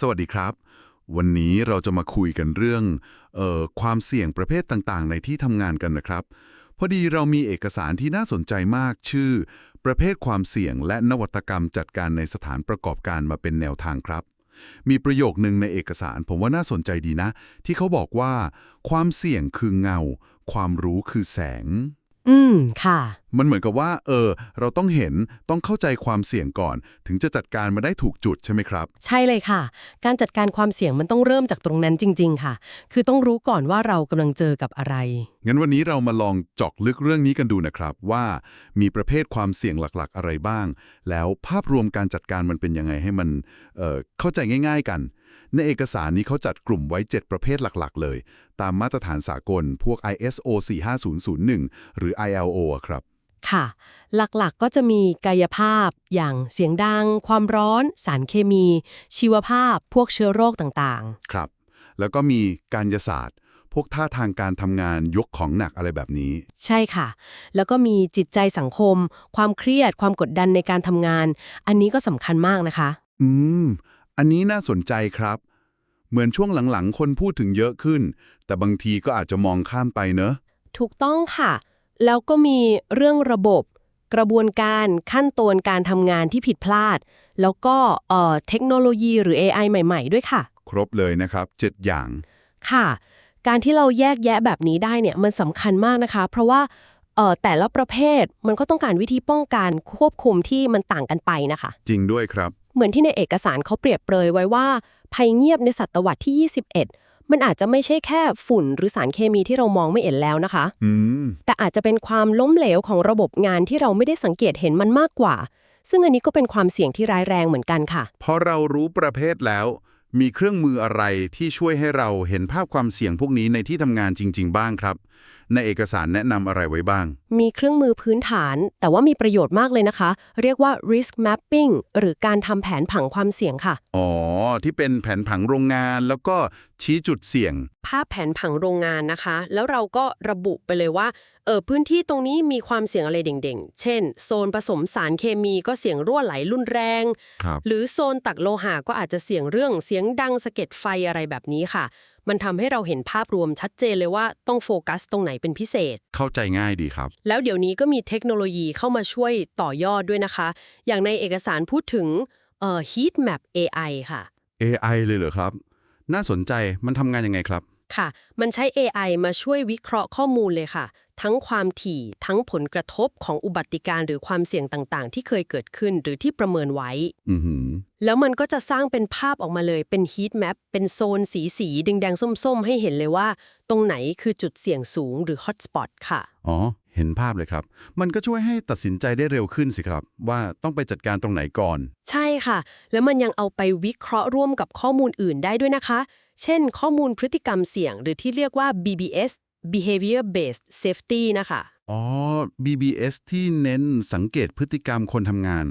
สวัสดีครับ วันนี้เราจะมาคุยกันเรื่องเอ่อความเสี่ยงประเภทต่างๆ ในที่ทำงานกันนะครับ พอดีเรามีเอกสารที่น่าสนใจมากชื่อ ประเภทความเสี่ยงและนวัตกรรมจัดการในสถานประกอบการมาเป็นแนวทางครับ มีประโยคหนึ่งในเอกสารผมว่าน่าสนใจดีนะ ที่เขาบอกว่า ความเสี่ยงคือเงา ความรู้คือแสง อืม ค่ะ มันเหมือนกับว่า เออ เราต้องเห็นต้องเข้าใจความเสี่ยงก่อน ถึงจะจัดการมาได้ถูกจุดใช่ไหมครับ ใช่เลยค่ะ การจัดการความเสี่ยงมันต้องเริ่มจากตรงนั้นจริง ๆ ค่ะ คือต้องรู้ก่อนว่าเรากำลังเจอกับอะไร งั้นวันนี้เรามาลองเจาะลึกเรื่องนี้กันดูนะครับว่า มีประเภทความเสี่ยงหลักๆ อะไรบ้าง แล้วภาพรวมการจัดการมันเป็นยังไงให้มันเอ่อเข้าใจง่าย ๆ กัน ในเอกสารนี้เขาจัดกลุ่มไว้ 7 ประเภทหลักๆ เลย ตามมาตรฐานสากลพวก ISO 45001 หรือ ILO อะครับ ค่ะ หลักๆก็จะมีกายภาพ อย่างเสียงดัง ความร้อน สารเคมี ชีวภาพ พวกเชื้อโรคต่างครับ แล้วก็มีการยศาสตร์พวกท่าทางการทำงานยกของหนักอะไรแบบนี้ๆใช่ค่ะ แล้วก็มีจิตใจสังคม ความเครียด ความกดดันในการทำงาน อันนี้ก็สำคัญมากนะคะ อืม อันนี้น่าสนใจครับ เหมือนช่วงหลังๆ คนพูดถึงเยอะขึ้น แต่บางทีก็อาจจะมองข้ามไปเนอะ ถูกต้องค่ะ แล้วก็มีเรื่องระบบ กระบวนการขั้นตอนการทำงานที่ผิดพลาด แล้วก็เอ่อเทคโนโลยีหรือ AI ใหม่ ๆ ด้วยค่ะ ครบเลยนะครับเจ็ดอย่าง ค่ะ การที่เราแยกแยะแบบนี้ได้เนี่ยมันสำคัญมากนะคะ เพราะว่าเอ่อแต่ละประเภทมันก็ต้องการวิธีป้องกันควบคุมที่มันต่างกันไปนะคะ จริงด้วยครับ เหมือนที่ในเอกสารเขาเปรียบเปรยไว้ว่า ภัยเงียบในศตวรรษที่ 21 มันอาจจะไม่ใช่แค่ฝุ่นหรือสารเคมีที่เรามองไม่เห็นแล้วนะคะอืมแต่อาจจะเป็นความล้มเหลวของระบบงานที่เราไม่ได้สังเกตเห็นมันมากกว่า ซึ่งอันนี้ก็เป็นความเสี่ยงที่ร้ายแรงเหมือนกันค่ะพอเรารู้ประเภทแล้ว มีเครื่องมืออะไรที่ช่วยให้เราเห็นภาพความเสี่ยงพวกนี้ในที่ทำงานจริง ๆ บ้างครับ ในเอกสารแนะนำอะไรไว้บ้าง มีเครื่องมือพื้นฐาน แต่ว่ามีประโยชน์มากเลยนะคะ เรียกว่า risk mapping หรือการทำแผนผังความเสี่ยงค่ะ อ๋อ ที่เป็นแผนผังโรงงานแล้วก็ชี้จุดเสี่ยง ภาพแผนผังโรงงานนะคะ แล้วเราก็ระบุไปเลยว่าเออพื้นที่ตรงนี้มีความเสี่ยงอะไรเด่งๆ เช่น โซนผสมสารเคมีก็เสี่ยงรั่วไหลรุนแรงครับหรือโซนตักโลหะก็อาจจะเสี่ยงเรื่องเสียงดังสะเก็ดไฟอะไรแบบนี้ค่ะ มันทำให้เราเห็นภาพรวมชัดเจนเลยว่าต้องโฟกัสตรงไหนเป็นพิเศษ เข้าใจง่ายดีครับแล้วเดี๋ยวนี้ก็มีเทคโนโลยีเข้ามาช่วยต่อยอดด้วยนะคะ อย่างในเอกสารพูดถึงเอ่อ heat map AI ค่ะ AI เลยเหรอครับ น่าสนใจมันทำงานยังไงครับ ค่ะ มันใช้ AI มาช่วยวิเคราะห์ข้อมูลเลยค่ะ ทั้งความถี่ทั้งผลกระทบของอุบัติการณ์หรือความเสี่ยงต่างๆ ที่เคยเกิดขึ้นหรือที่ประเมินไว้ อือหือ แล้วมันก็จะสร้างเป็นภาพออกมาเลยเป็น heat map เป็นโซนสีสีๆแดงๆส้ม ๆ ให้เห็นเลยว่า ตรงไหนคือจุดเสี่ยงสูงหรือ hotspot ค่ะ อ๋อ เห็นภาพเลยครับ มันก็ช่วยให้ตัดสินใจได้เร็วขึ้นสิครับ ว่าต้องไปจัดการตรงไหนก่อน ใช่ค่ะ แล้วมันยังเอาไปวิเคราะห์ร่วมกับข้อมูลอื่นได้ด้วยนะคะ เช่น ข้อมูลพฤติกรรมเสี่ยง หรือที่เรียกว่า BBS behavior based safety นะคะอ๋อ BBS ที่เน้นสังเกตพฤติกรรมคนทำงาน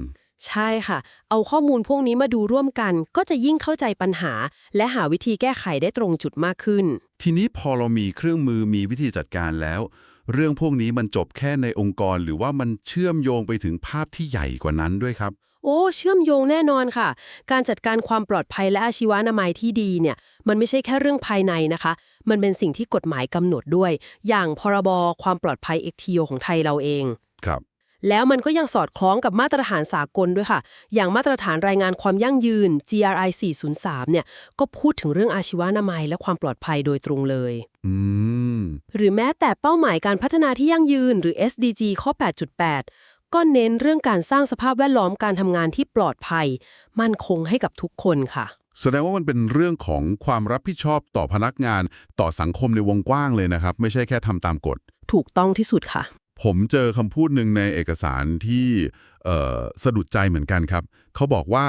ใช่ค่ะ เอาข้อมูลพวกนี้มาดูร่วมกัน ก็จะยิ่งเข้าใจปัญหา และหาวิธีแก้ไขได้ตรงจุดมากขึ้น ทีนี้พอเรามีเครื่องมือมีวิธีจัดการแล้ว เรื่องพวกนี้มันจบแค่ในองค์กรหรือว่ามันเชื่อมโยงไปถึงภาพที่ใหญ่กว่านั้นด้วยครับ โอ้เชื่อมโยงแน่นอนค่ะ การจัดการความปลอดภัยและอาชีวนามัยที่ดีเนี่ย มันไม่ใช่แค่เรื่องภายในนะคะ มันเป็นสิ่งที่กฎหมายกำหนดด้วย อย่างพรบความปลอดภัยเอ็กทีโอของไทยเราเองครับแล้วมันก็ยังสอดคล้องกับมาตรฐานสากลด้วยค่ะ อย่างมาตรฐานรายงานความยั่งยืน GRI 403 เนี่ย ก็พูดถึงเรื่องอาชีวนามัยและความปลอดภัยโดยตรงเลย อืม หรือแม้แต่เป้าหมายการพัฒนาที่ยั่งยืน หรือ SDG ข้อ 8.8 ก็เน้นเรื่องการสร้างสภาพแวดล้อมการทำงานที่ปลอดภัย มั่นคงให้กับทุกคนค่ะ แสดงว่ามันเป็นเรื่องของความรับผิดชอบต่อพนักงาน ต่อสังคมในวงกว้างเลยนะครับ ไม่ใช่แค่ทำตามกฎ ถูกต้องที่สุดค่ะ ผมเจอคำพูดหนึ่งในเอกสารที่เอ่อสะดุดใจเหมือนกันครับ เขาบอกว่า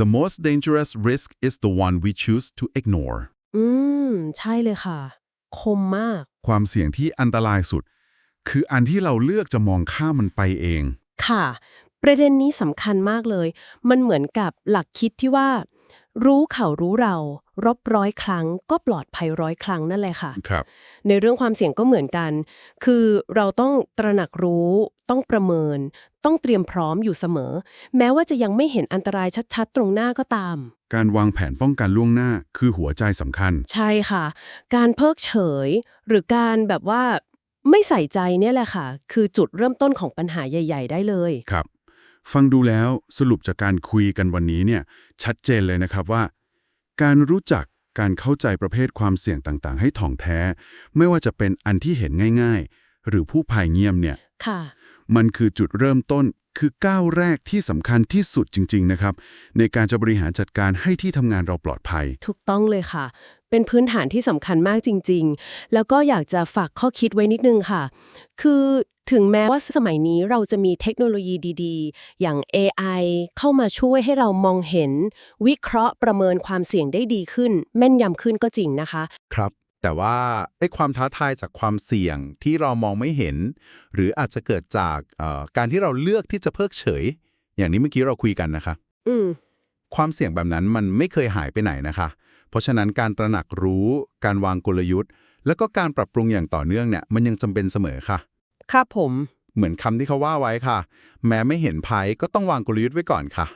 the most dangerous risk is the one we choose to ignore อืม ใช่เลยค่ะ คมมาก ความเสี่ยงที่อันตรายสุด คืออันที่เราเลือกจะมองข้ามมันไปเอง ค่ะ ประเด็นนี้สำคัญมากเลย มันเหมือนกับหลักคิดที่ว่า รู้เขารู้เรา รบร้อยครั้ง ก็ปลอดภัยร้อยครั้งนั่นแหละค่ะ ครับ ในเรื่องความเสี่ยงก็เหมือนกัน คือเราต้องตระหนักรู้ ต้องประเมิน ต้องเตรียมพร้อมอยู่เสมอ แม้ว่าจะยังไม่เห็นอันตรายชัดๆ ตรงหน้าก็ตาม การวางแผนป้องกันล่วงหน้าคือหัวใจสำคัญ ใช่ค่ะ การเพิกเฉย หรือการแบบว่าไม่ใส่ใจเนี่ยแหละค่ะ คือจุดเริ่มต้นของปัญหาใหญ่ ๆ ได้เลยครับ ฟังดูแล้วสรุปจากการคุยกันวันนี้เนี่ยชัดเจนเลยนะครับว่า การรู้จักการเข้าใจประเภทความเสี่ยงต่างๆ ให้ถ่องแท้ ไม่ว่าจะเป็นอันที่เห็นง่าย ๆ หรือผู้ภายเงียมเนี่ยค่ะ มันคือจุดเริ่มต้นคือก้าวแรกที่สำคัญที่สุดจริง ๆ นะครับ ในการจะบริหารจัดการให้ที่ทำงานเราปลอดภัย ถูกต้องเลยค่ะ เป็นพื้นฐานที่สำคัญมากจริง ๆ แล้วก็อยากจะฝากข้อคิดไว้นิดนึงค่ะ คือถึงแม้ว่าสมัยนี้เราจะมีเทคโนโลยีดีๆ อย่าง AI เข้ามาช่วยให้เรามองเห็น วิเคราะห์ประเมินความเสี่ยงได้ดีขึ้น แม่นยำขึ้นก็จริงนะคะ ครับ แต่ว่าไอ้ความท้าทายจากความเสี่ยงที่เรามองไม่เห็น หรืออาจจะเกิดจากเอ่อการที่เราเลือกที่จะเพิกเฉย อย่างนี้เมื่อกี้เราคุยกันนะคะ อืมความเสี่ยงแบบนั้นมันไม่เคยหายไปไหนนะคะ เพราะฉะนั้นการตระหนักรู้ การวางกลยุทธ์ แล้วก็การปรับปรุงอย่างต่อเนื่องเนี่ยมันยังจำเป็นเสมอค่ะครับผม เหมือนคำที่เขาว่าไว้ค่ะ แม้ไม่เห็นภัยก็ต้องวางกลยุทธ์ไว้ก่อนค่ะ